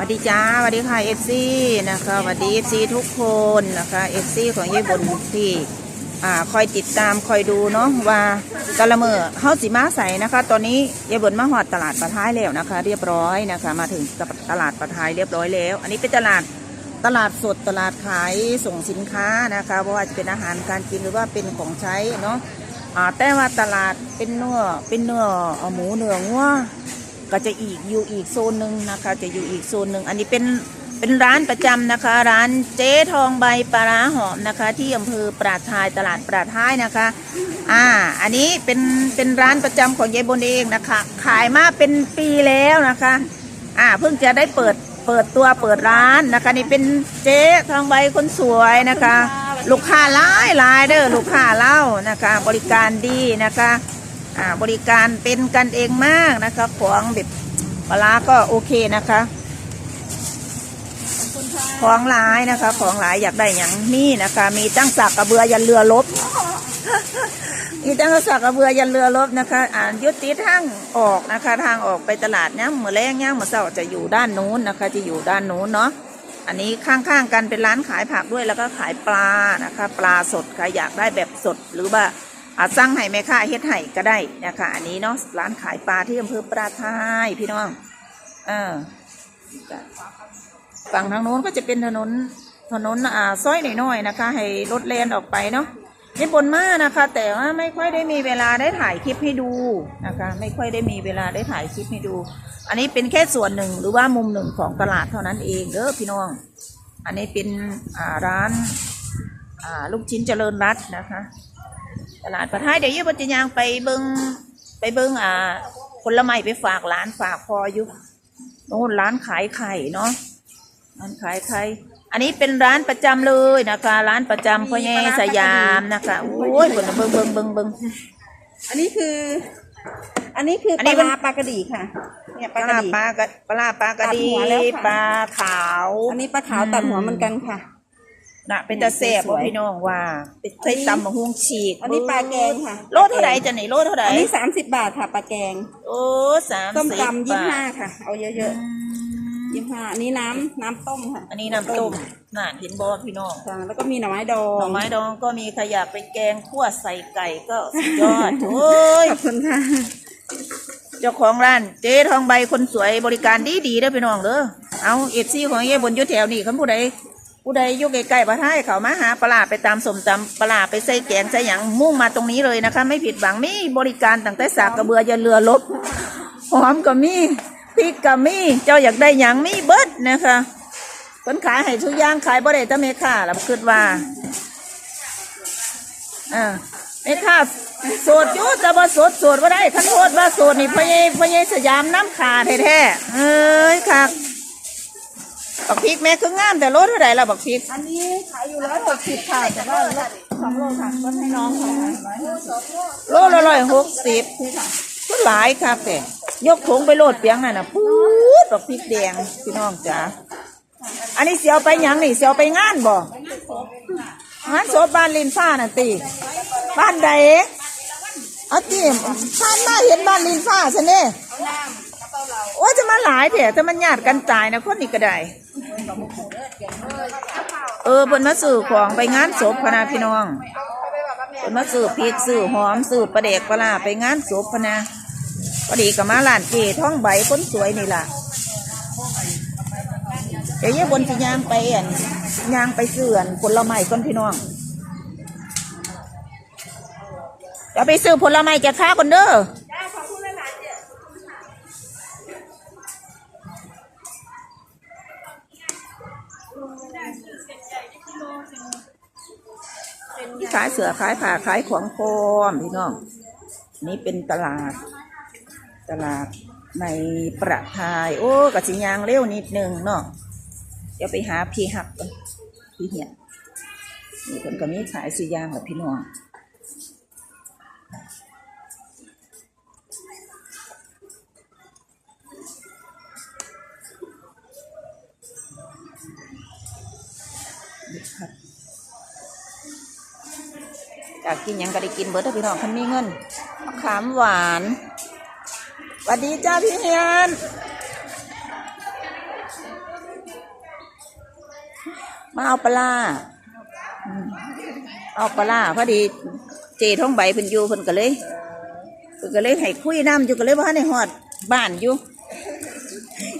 สวัสดีจ้าสวัสดีค่ะเอฟซีนะคะสวัสดีเอฟซีทุกคนนะคะเอฟซีของยายบนที่อ่าคอยติดตามคอยดูเนาะว่ากะละเมอเฮาสิมาใสนะคะ ตอนนี้ยายบนมาหอดตลาดปะท้ายแล้วนะคะ เรียบร้อยนะคะ มาถึงตลาดปะท้ายเรียบร้อยแล้ว อันนี้เป็นตลาดตลาดสดตลาดขายส่งสินค้านะคะเพราะว่าจะเป็นอาหารการกินหรือว่าเป็นของใช้เนาะแต่ว่าตลาดเป็นเนื้อเป็นเนื้ออหมูเนื้องัว ก็จะอีกอยู่อีกโซนหนึ่งนะคะ จะอยู่อีกโซนหนึ่งอันนี้เป็นเป็นร้านประจำนะคะ ร้านเจ๊ทองใบปลาร้าหอมนะคะ ที่อำเภอปราทายตลาดปราทายนะคะ อ่า อันนี้เป็นเป็นร้านประจำของยายบนเองนะคะ ขายมาเป็นปีแล้วนะคะ อ่าเพิ่งจะได้เปิดเปิดตัวเปิดร้านนะคะ นี่เป็นเจ๊ทองใบคนสวยนะคะ ลูกค้าหลายหลายเด้อลูกค้าเล่านะคะ บริการดีนะคะ อ่าบริการเป็นกันเองมากนะคะ ของแบบปลาร้าก็โอเคนะคะของหลายนะคะ ของหลายอยากได้อย่างนี้นะคะ มีตั้งสักกระเบือยันเรือลบ มีตั้งสักกระเบือยันเรือลบนะคะ อ่านยุติทางออกนะคะ ทางออกไปตลาดเนี้ยเมื่อแรงเนี้ยเมื่อเช้าจะอยู่ด้านนู้นนะคะ จะอยู่ด้านนู้นเนาะอันนี้ข้างๆกันเป็นร้านขายผักด้วยแล้วก็ขายปลานะคะ ปลาสดใครอยากได้แบบสดหรือว่า อาจสั่งให้แม่ค้าเฮ็ดให้ก็ได้นะคะ อันนี้เนาะร้านขายปลาที่อำเภอปราทายพี่น้องเออฝั่งทางโน้นก็จะเป็นถนนถนนอ่าซอยหน่อยๆนะคะ ให้รถเลนออกไปเนาะไม่บนมากนะคะ แต่ว่าไม่ค่อยได้มีเวลาได้ถ่ายคลิปให้ดูนะคะ ไม่ค่อยได้มีเวลาได้ถ่ายคลิปให้ดู อันนี้เป็นแค่ส่วนหนึ่งหรือว่ามุมหนึ่งของตลาดเท่านั้นเองเด้อพี่น้อง อันนี้เป็นอ่าร้านอ่าลูกชิ้นเจริญรัตน์นะคะ ตลาดปะท้ายเดี๋ยวยี่ปจะยางไปเบิงไปเบิงอ่าผลไม้ไปฝากร้านฝากพออยู่โน่นร้านขายไข่เนาะร้านขายไข่อันนี้เป็นร้านประจำเลยนะคะ ร้านประจำพ่อใหญ่สยามนะคะโอ้ยเบิ่งเบิ่งเบิ่งเบิ่งเบิ่งอันนี้คือ อันนี้คืออนนี้ปมันลาร้าปลากระดีค่ะ เนี่ยปปลาลากระร้าดีปลากระปลาปลากระดีตัดหัวแล้วค่ะปลาขาว อันนี้ปลาขาวตัดหัวเหมือนกันค่ะ น่ะเป็นตะเสบสวยพี่น้องว่าใช้ตำมะฮุงฉีกอันนี้ปลาแกงค่ะ โลเท่าไหร่จะไหนโลเท่าไหร่อันนี้สามสิบบาทค่ะปลาแกง โอ้สามต้มสิบตำยี่บาห้าทค่ะ เอาเยอะๆยี่ห้าอันนี้น้ำน้ำต้มค่ะอันนี้น้ำต้มน่ะเห็นบอพี่น้องค่ะแล้วก็มีหน่อไม้ดอหงน่อไม้ดองก็มีขยะไปแกงคั่วใส่ไก่ก็สุดยอดโอ้ยขอบคุณค่ะเจ้าของร้านเจ๊ทองใบคนสวยบริการดีดีๆเด้อพี่น้องเด้อเอาเอฟซีของเย่บนอยุแถวนี่คันผู้ใด ผู้ใดอยู่ใกล้ๆพระท้ายเขามาหาปลาไปตามสมตำปลาไปใส่แกงใส่หยังมุ่งมาตรงนี้เลยนะคะ ไม่ผิดหวังมีบริการตั้งแต่สากกระเบือยันเรือลบหอมก็มีพริกก็มีเจ้าอยากได้หยังมีเบิดนะคะเพิ่นขายให้ทุกอย่างขายบ่ได้แต่เมค่าล่ะคิดว่าอ่าไอ้ข้าโสดอยุแต่ว่าโสดโสดว่าได้ขันโทษว่าโสดนี่พะเยพะเยสยามน้ำขาดแท้ๆเอ้ยค่ะ บักพริกแม่คืองามแต่โลเท่าไหร่ละบักพริก อันนี้ขายอยู่ร้อยหกสิบค่ะแต่ว่าลดสองโลค่ะลดให้น้องเขาค่ะร้อยหกสิบโลละร้อยหกสิบนี่ค่ะก็หลายครับแต่ยกถุงไปโลดเปียงนั่นน่ะพูดบักพริกแดงพี่น้องจ๋าอันนี้เสียวไปหยังนี่เสียวไปงานบ่งานศพบ้านลินฟ้าน่ะตีบ้านใดเอาตีผ่านมาเห็นบ้านลินฟ้าใช่ไหมโอ้ยจะมาหลายเถอะถ้ามันญาติกันตายนะคนนี้ก็ได้ เออเพิ่นมาซื้อของไปงานศพพะนาพี่น้องเพิ่นมาซื้อพริกซื้อหอมซื้อปลาเด็กปลาไปงานศพพนะพอดีก็มาร้านเกท้องใบคนสวยนี่ล่ะเดี๋ยวเยี่ยบนสิยางไปอันยางไปซื้อนผลไม้ก่อนพี่น้องเดี๋ยวไปซื้อผลไม้จะค้าคนเด้อายเสือขายผ้าขายของพร้อมพี่น้อง นี่เป็นตลาด ตลาดในประทาย โอ้กะสิยางเร็วนิดนึงเนาะเดี๋ยวไปหาพี่หักพี่เหียนนี่คนก็มีขายสุยางกับพี่น้องครับ อยากกินหยังก็ได้กินเบิร์ดเด้อพี่น้องคันมีเงินมะขามหวานสวัสดีจ้าพี่เฮียนมาเอาปลาร้าอืมเอาปลาร้าพอดีเจท้องใบเพิ่นอยู่เพิ่นก็เลยเพิ่นก็เลยให้คุยน้ำอยู่ก็เลยว่าในหอดบ้านอยู่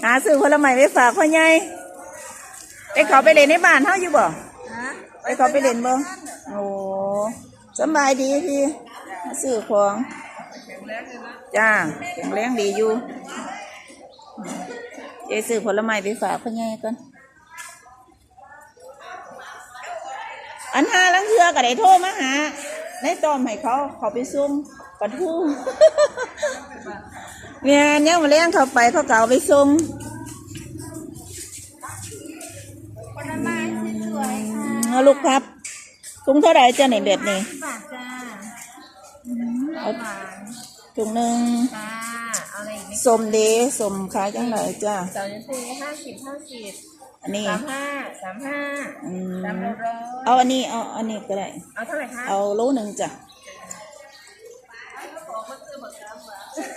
หาซื้อผลไม้ไปฝากพ่อใหญ่ไปเขาไปเล่นในบ้านเฮาอยู่บ่ไปเขาไปเล่นบ่โอ้ สำบายดีพี่มาซื้อของจ้าแข็งแรงดีอยู่เจซื้อผลไม้ไปฝากพ่อใหญ่ก่อนอันหาลังเทือก็ได้โทรมาหาในตอมให้เขาเขาไปซุ่มปะทูเนี่ยเนี่ยมาเลี้ยงเขาไปเขาเก่าไปซุ่มผลไม้สวยๆค่ะเอาลูกครับ ถุงเท่าไหร่จ้าเนี่ยแบบนี้บาทจ้าเอาหวานถุงหนึ่งค่ะเอาอะไรอีกไหมสมเดสมขายจังไหนจ้าสองนาทีห้าสิบห้าสิบอันนี้ สามห้าสามห้าอืม สามร้อยเอาอันนี้เอาอันนี้ก็ได้ เอาเท่าไหร่คะเอาโลหนึ่งจ้ะ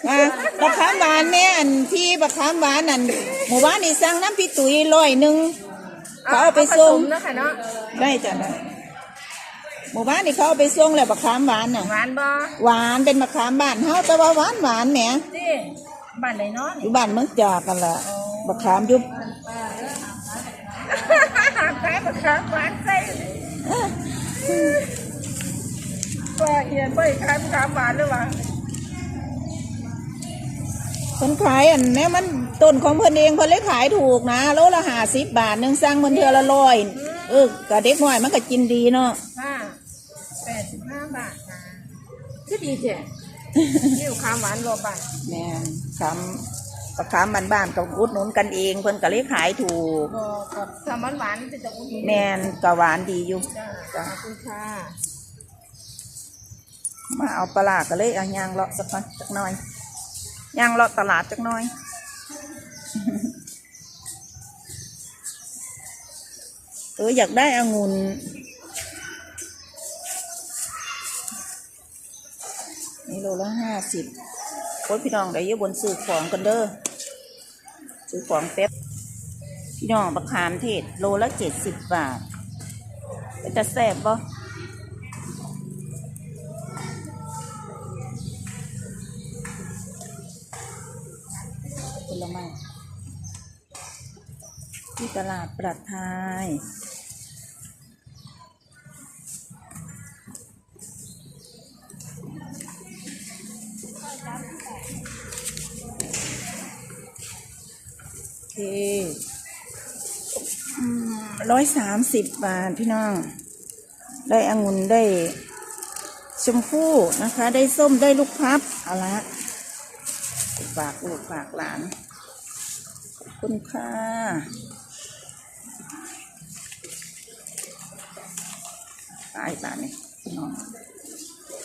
อะบักขามหวานแม่อันพี่บักขามหวานอันหมู่บ้านนี่สั่งน้ำพี่ตุ๋ยร้อยหนึ่ง เขาเอาไปส่ง ผสมนะคะเนาะ ได้จ้ะได้ หมู่บ้านนี่เขาเอาไปส่งแล้วบักขามหวานน่ะ หวานบ่หวานเป็นมะขามบ้านเฮาแต่ว่าหวานหวานแหมสิบ้านไหนเนาะอยู่บ้านเมืองจากกันละบักขามอยุบขายมะขามหวานใส่ว่าเอียนไม่ขายมะขามหวานหรือวะคนขายอันเนี้ยมันต้นของเพิ่นเองเพิ่นเลยขายถูกนะโลละห้าสิบบาทหนึ่งสั่งมันเทือละร้อยเออกะเด็กน้อยมันก็กินดีเนาะ ค่ะแปดสิ บห้าบาทค่ะชื่อดีเจ้นี่มะขามหวานโลบาทแม่นคำบักขามบ้านๆกับอุดหนุนกันเองเพิ่นก็เลยขายถูกโลกับสามหวานเป็นตะอุ่นแม่นก็หวานดีอยู่ จ้าขอบคุณค่ะมาเอาปลาร้าก็เลยเอายางเลาะสักหน่อยสักหน่อยยางเลาะตลาดสักหน่อย เอออยากได้องุ่น โลละห้าสิบโค้พี่น้องได้อยี่บนซื้อของกันเด้อซื้อของเป๊บพี่น้องบักขามเทศโลละเจ็ดสิบบาทจะแซ่บบ่ผลไม้ที่ตลาดปรัดทาย ร้อยสามสิบบาทพี่น้อง ได้องุ่นได้ชมพู่นะคะ ได้ส้มได้ลูกพับ เอาละฝากลูกฝากหลาน ขอบคุณค่ะตายตาเนี่ยน้อง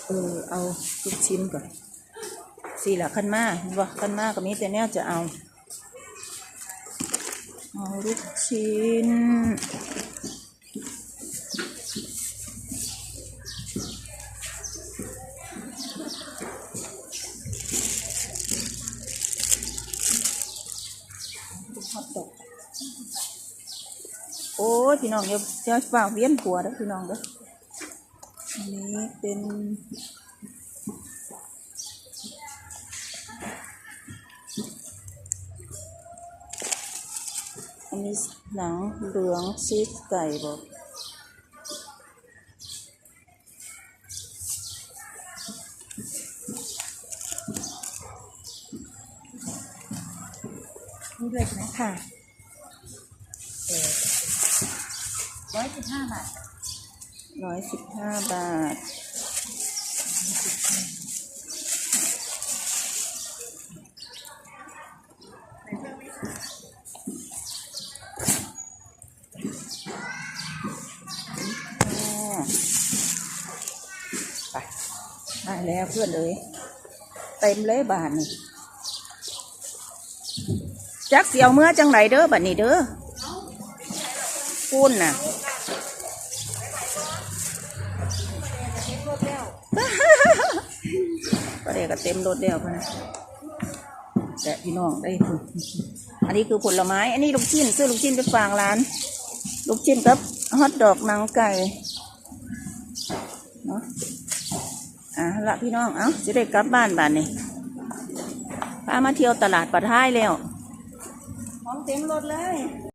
เออเอาลูกชิ้นก่อนสี่หละขั้นมาเห็นบ่ขั้นมาก็มีแต่เนี้ยจะเอา เอาลูกชิ้นลูกฮอตดอโอ้ยพี่น้องอย่าอย่าฝ่าเวียนหัวเด้พี่น้องเด้ออันนี้เป็น อันนี้หนังเหลืองชีสไก่บอกนี่เลยนะค่ะร้อยสิบห้าบาทร้อยสิบห้าบาท ไป ได้แล้วเพื่อนเลยเต็มเลยบานนี่จักเสียวเมื่อจังไรเด้อบัดนี้เด้อปุ้นน่ะก็เด็กก็เต็มรถเดียวพนะแต่พี่น้องได้อันนี้คือผลไม้ อันนี้ลูกชิ้นซื้อลูกชิ้นไปฝากร้าน ลูกชิ้นกับฮอทดอกหนังไก่เนาะอะ ละพี่น้อง เอ้าจะได้กลับบ้านบ้านนี่พามาเที่ยวตลาดปะท้ายแล้ว ของเต็มรถเลย